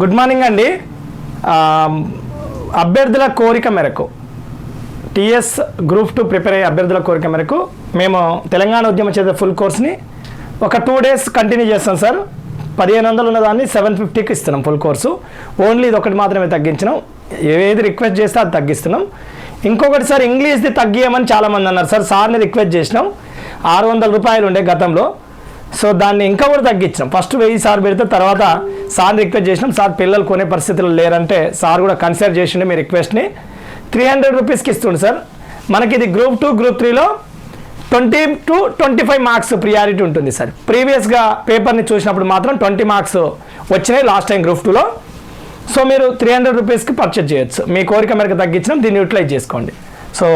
Good morning అండి. అభ్యర్థుల కోరిక మేరకు టీఎస్ గ్రూప్ టూ ప్రిపేర్ అయ్యే అభ్యర్థుల కోరిక మేరకు మేము తెలంగాణ ఉద్యమ చేత ఫుల్ కోర్స్ని ఒక టూ డేస్ కంటిన్యూ చేస్తాం సార్. పదిహేను వందలు ఉన్న దాన్ని సెవెన్ ఫిఫ్టీకి ఇస్తున్నాం ఫుల్ కోర్సు. ఓన్లీ ఇది ఒకటి మాత్రమే తగ్గించినాం. ఏది రిక్వెస్ట్ చేస్తే అది తగ్గిస్తున్నాం. ఇంకొకటి సార్ ఇంగ్లీష్ది తగ్గియమని చాలామంది అన్నారు సార్. సార్ని రిక్వెస్ట్ చేసినాం. ఆరు వందల రూపాయలు ఉండే గతంలో. సో దాన్ని ఇంకా కూడా తగ్గించాం ఫస్ట్ వెయ్యి సార్ పెడితే తర్వాత సార్ రిక్వెస్ట్ చేసినాం. సార్ పిల్లలు కొనే పరిస్థితులు లేరంటే సార్ కూడా కన్సిడర్ చేసిండే మీ రిక్వెస్ట్ని. త్రీ హండ్రెడ్ రూపీస్కి ఇస్తుంది సార్. మనకి ఇది గ్రూప్ టూ గ్రూప్ త్రీలో twenty to twenty five marks priority ఉంటుంది సార్. ప్రీవియస్గా పేపర్ని చూసినప్పుడు మాత్రం ట్వంటీ మార్క్స్ వచ్చినాయి లాస్ట్ టైం గ్రూప్ టూలో. సో మీరు త్రీ హండ్రెడ్ రూపీస్కి పర్చేజ్ చేయొచ్చు. మీ కోరిక మేరకు తగ్గించడం దీన్ని యూటిలైజ్ చేసుకోండి. సో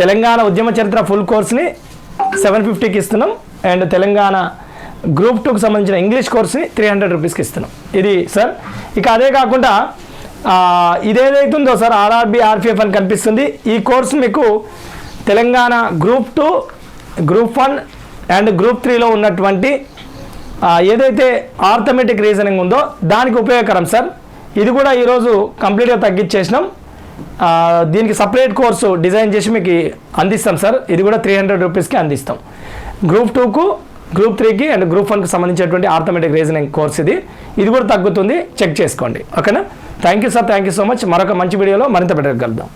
తెలంగాణ ఉద్యమ చరిత్ర ఫుల్ కోర్స్ని సెవెన్ ఫిఫ్టీకి ఇస్తున్నాం. అండ్ తెలంగాణ గ్రూప్ టూకి సంబంధించిన ఇంగ్లీష్ కోర్స్ని త్రీ హండ్రెడ్ రూపీస్కి ఇస్తున్నాం. ఇది సార్ ఇక అదే కాకుండా ఇదేదైతుందో సార్ ఆర్ఆర్బి ఆర్పిఎఫ్ అని కనిపిస్తుంది. ఈ కోర్స్ మీకు Telangana group two group one and group త్రీలో ఉన్నటువంటి ఏదైతే ఆర్థమెటిక్ రీజనింగ్ ఉందో దానికి ఉపయోగకరం సార్. ఇది కూడా ఈరోజు కంప్లీట్గా తగ్గించేసినాం. దీనికి సపరేట్ కోర్సు డిజైన్ చేసి మీకు అందిస్తాం సార్. ఇది కూడా త్రీ హండ్రెడ్ రూపీస్కి అందిస్తాం. గ్రూప్ టూకు గ్రూప్ త్రీకి అండ్ గ్రూప్ వన్కి సంబంధించినటువంటి ఆర్థమెటిక్ రీజనింగ్ కోర్స్ ఇది. ఇది కూడా తగ్గుతుంది. చెక్ చేసుకోండి. ఓకేనా? Thank you sir thank you so much మరొక మంచి వీడియోలో మరింత బెటర్ కలుద్దాం.